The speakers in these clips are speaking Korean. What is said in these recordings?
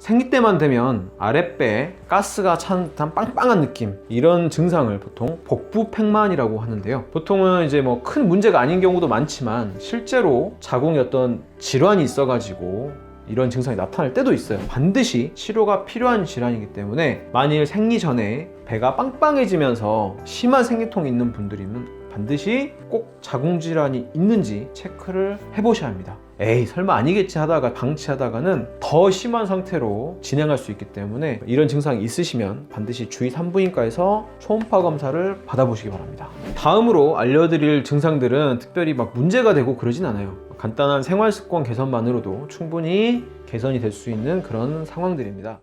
생리 때만 되면 아랫배에 가스가 찬 듯한 빵빵한 느낌 이런 증상을 보통 복부 팽만이라고 하는데요. 보통은 이제 뭐 큰 문제가 아닌 경우도 많지만 실제로 자궁에 어떤 질환이 있어가지고 이런 증상이 나타날 때도 있어요. 반드시 치료가 필요한 질환이기 때문에 만일 생리 전에 배가 빵빵해지면서 심한 생리통이 있는 분들이면 반드시 꼭 자궁 질환이 있는지 체크를 해보셔야 합니다. 에이 설마 아니겠지 하다가 방치하다가는 더 심한 상태로 진행할 수 있기 때문에 이런 증상이 있으시면 반드시 주의 산부인과에서 초음파 검사를 받아보시기 바랍니다. 다음으로 알려드릴 증상들은 특별히 막 문제가 되고 그러진 않아요. 간단한 생활 습관 개선만으로도 충분히 개선이 될 수 있는 그런 상황들입니다.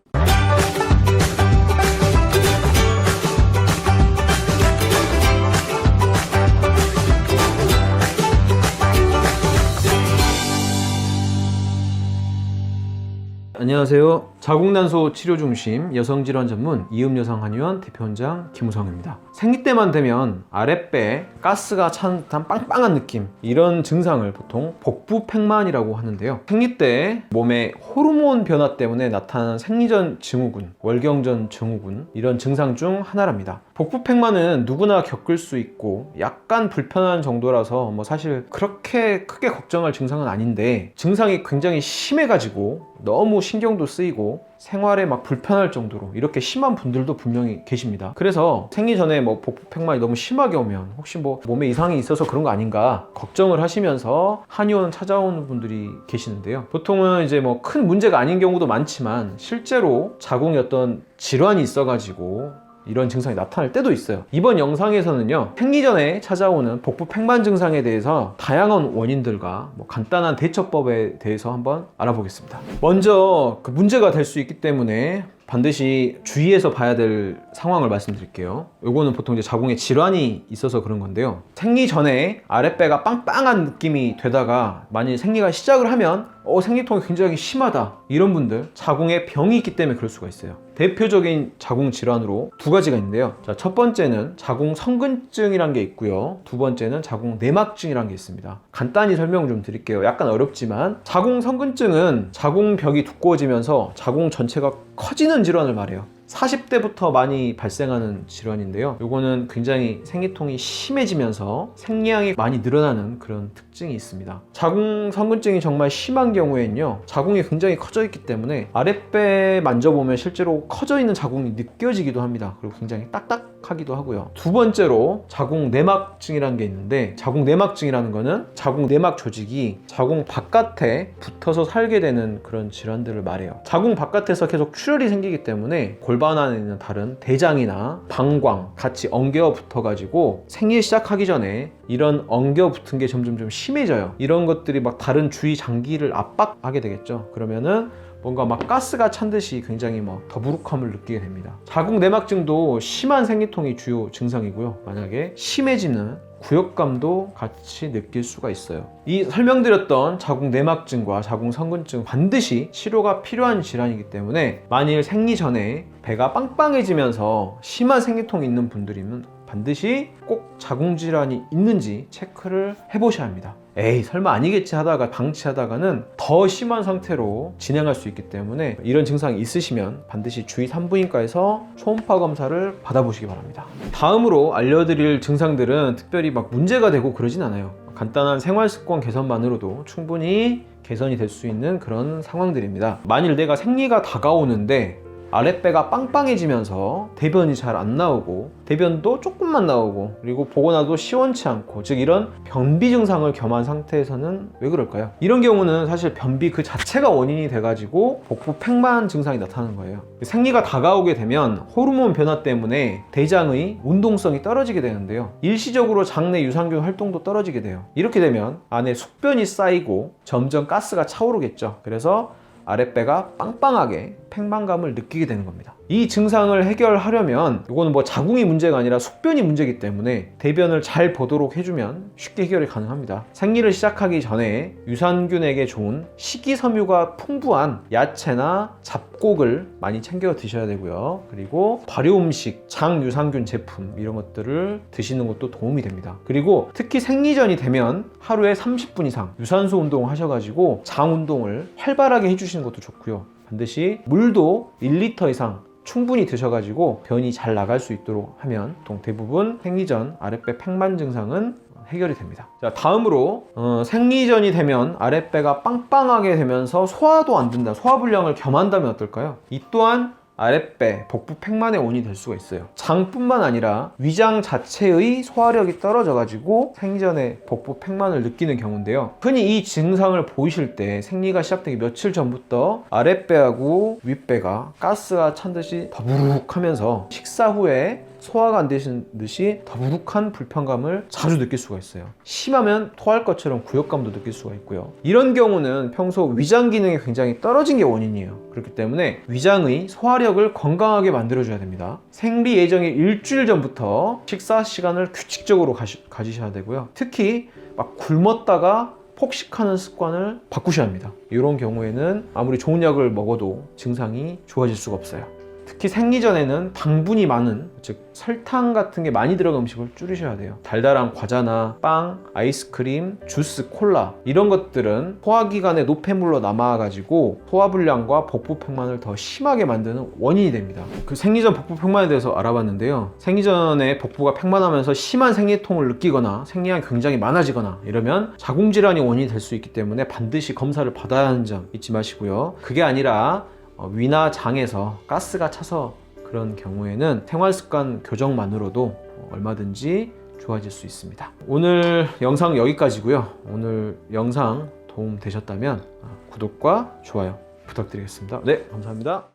안녕하세요. 자궁난소 치료 중심 여성질환 전문 이음여성 한의원 대표원장 김우성입니다. 생리 때만 되면 아랫배에 가스가 찬 듯한 빵빵한 느낌 이런 증상을 보통 복부 팽만이라고 하는데요. 생리 때 몸의 호르몬 변화 때문에 나타나는 생리전 증후군, 월경전 증후군 이런 증상 중 하나랍니다. 복부 팽만은 누구나 겪을 수 있고 약간 불편한 정도라서 뭐 사실 그렇게 크게 걱정할 증상은 아닌데 증상이 굉장히 심해가지고 너무 신경도 쓰이고 생활에 막 불편할 정도로 이렇게 심한 분들도 분명히 계십니다. 그래서 생리 전에 뭐 복부 팽만이 너무 심하게 오면 혹시 뭐 몸에 이상이 있어서 그런 거 아닌가 걱정을 하시면서 한의원 찾아오는 분들이 계시는데요. 보통은 이제 뭐 큰 문제가 아닌 경우도 많지만 실제로 자궁에 어떤 질환이 있어가지고 이런 증상이 나타날 때도 있어요. 이번 영상에서는요, 생리 전에 찾아오는 복부 팽만 증상에 대해서 다양한 원인들과 뭐 간단한 대처법에 대해서 한번 알아보겠습니다. 먼저 그 문제가 될 수 있기 때문에 반드시 주의해서 봐야 될 상황을 말씀드릴게요. 요거는 보통 이제 자궁에 질환이 있어서 그런 건데요. 생리 전에 아랫배가 빵빵한 느낌이 되다가 만일 생리가 시작을 하면 어, 생리통이 굉장히 심하다. 이런 분들 자궁에 병이 있기 때문에 그럴 수가 있어요. 대표적인 자궁 질환으로 두 가지가 있는데요. 자, 첫 번째는 자궁 성근증이란 게 있고요. 두 번째는 자궁 내막증이란 게 있습니다. 간단히 설명 좀 드릴게요. 약간 어렵지만 자궁 성근증은 자궁벽이 두꺼워지면서 자궁 전체가 커지는 질환을 말해요. 40대부터 많이 발생하는 질환인데요. 요거는 굉장히 생리통이 심해지면서 생리량이 많이 늘어나는 그런 특징이 있습니다. 자궁 성근증이 정말 심한 경우에는요. 자궁이 굉장히 커져 있기 때문에 아랫배 만져보면 실제로 커져 있는 자궁이 느껴지기도 합니다. 그리고 굉장히 딱딱하기도 하고요. 두 번째로 자궁 내막증이라는 게 있는데 자궁 내막증이라는 거는 자궁 내막 조직이 자궁 바깥에 붙어서 살게 되는 그런 질환들을 말해요. 자궁 바깥에서 계속 출혈이 생기기 때문에 골반 안에 있는 다른 대장이나 방광 같이 엉겨 붙어 가지고 생리 시작하기 전에 이런 엉겨 붙은 게 점점 좀 심해져요. 이런 것들이 막 다른 주위 장기를 압박하게 되겠죠. 그러면은 뭔가 막 가스가 찬 듯이 굉장히 막 더부룩함을 느끼게 됩니다. 자궁 내막증도 심한 생리통이 주요 증상이고요. 만약에 심해지는 구역감도 같이 느낄 수가 있어요. 이 설명드렸던 자궁 내막증과 자궁 성근증 반드시 치료가 필요한 질환이기 때문에 만일 생리 전에 배가 빵빵해지면서 심한 생리통이 있는 분들이면 반드시 꼭 자궁 질환이 있는지 체크를 해보셔야 합니다. 에이 설마 아니겠지 하다가 방치하다가는 더 심한 상태로 진행할 수 있기 때문에 이런 증상이 있으시면 반드시 주의 산부인과에서 초음파 검사를 받아보시기 바랍니다. 다음으로 알려드릴 증상들은 특별히 막 문제가 되고 그러진 않아요. 간단한 생활 습관 개선만으로도 충분히 개선이 될 수 있는 그런 상황들입니다. 만일 내가 생리가 다가오는데 아랫배가 빵빵해지면서 대변이 잘 안 나오고 대변도 조금만 나오고 그리고 보고 나도 시원치 않고 즉 이런 변비 증상을 겸한 상태에서는 왜 그럴까요? 이런 경우는 사실 변비 그 자체가 원인이 돼가지고 복부 팽만 증상이 나타나는 거예요. 생리가 다가오게 되면 호르몬 변화 때문에 대장의 운동성이 떨어지게 되는데요. 일시적으로 장내 유산균 활동도 떨어지게 돼요. 이렇게 되면 안에 숙변이 쌓이고 점점 가스가 차오르겠죠. 그래서 아랫배가 빵빵하게 팽만감을 느끼게 되는 겁니다. 이 증상을 해결하려면 이거는 뭐 자궁이 문제가 아니라 숙변이 문제이기 때문에 대변을 잘 보도록 해주면 쉽게 해결이 가능합니다. 생리를 시작하기 전에 유산균에게 좋은 식이섬유가 풍부한 야채나 잡 곡을 많이 챙겨 드셔야 되고요. 그리고 발효 음식, 장유산균 제품 이런 것들을 드시는 것도 도움이 됩니다. 그리고 특히 생리전이 되면 하루에 30분 이상 유산소 운동을 하셔가지고 장 운동을 활발하게 해주시는 것도 좋고요. 반드시 물도 1리터 이상 충분히 드셔가지고 변이 잘 나갈 수 있도록 하면 대부분 생리 전 아랫배 팽만 증상은 해결이 됩니다. 자 다음으로 어, 생리전이 되면 아랫배가 빵빵하게 되면서 소화도 안 된다. 소화불량을 겸한다면 어떨까요? 이 또한 아랫배, 복부 팽만의 원인이 될 수가 있어요. 장뿐만 아니라 위장 자체의 소화력이 떨어져가지고 생전에 복부 팽만을 느끼는 경우인데요. 흔히 이 증상을 보이실 때 생리가 시작되기 며칠 전부터 아랫배하고 윗배가 가스가 찬 듯이 더부룩 하면서 식사 후에 소화가 안 되신 듯이 더부룩한 불편감을 자주 느낄 수가 있어요. 심하면 토할 것처럼 구역감도 느낄 수가 있고요. 이런 경우는 평소 위장 기능이 굉장히 떨어진 게 원인이에요. 그렇기 때문에 위장의 소화력을 건강하게 만들어줘야 됩니다. 생리 예정일 일주일 전부터 식사 시간을 규칙적으로 가시, 가지셔야 되고요. 특히 막 굶었다가 폭식하는 습관을 바꾸셔야 합니다. 이런 경우에는 아무리 좋은 약을 먹어도 증상이 좋아질 수가 없어요. 특히 생리 전에는 당분이 많은 즉 설탕 같은 게 많이 들어간 음식을 줄이셔야 돼요. 달달한 과자나 빵, 아이스크림, 주스, 콜라 이런 것들은 소화기관에 노폐물로 남아가지고 소화불량과 복부 팽만을 더 심하게 만드는 원인이 됩니다. 그 생리전 복부 팽만에 대해서 알아봤는데요. 생리전에 복부가 팽만하면서 심한 생리통을 느끼거나 생리량이 굉장히 많아지거나 이러면 자궁질환이 원인이 될 수 있기 때문에 반드시 검사를 받아야 하는 점 잊지 마시고요. 그게 아니라 어, 위나 장에서 가스가 차서 그런 경우에는 생활 습관 교정만으로도 어, 얼마든지 좋아질 수 있습니다. 오늘 영상 여기까지고요. 오늘 영상 도움 되셨다면 어, 구독과 좋아요 부탁드리겠습니다. 네, 감사합니다.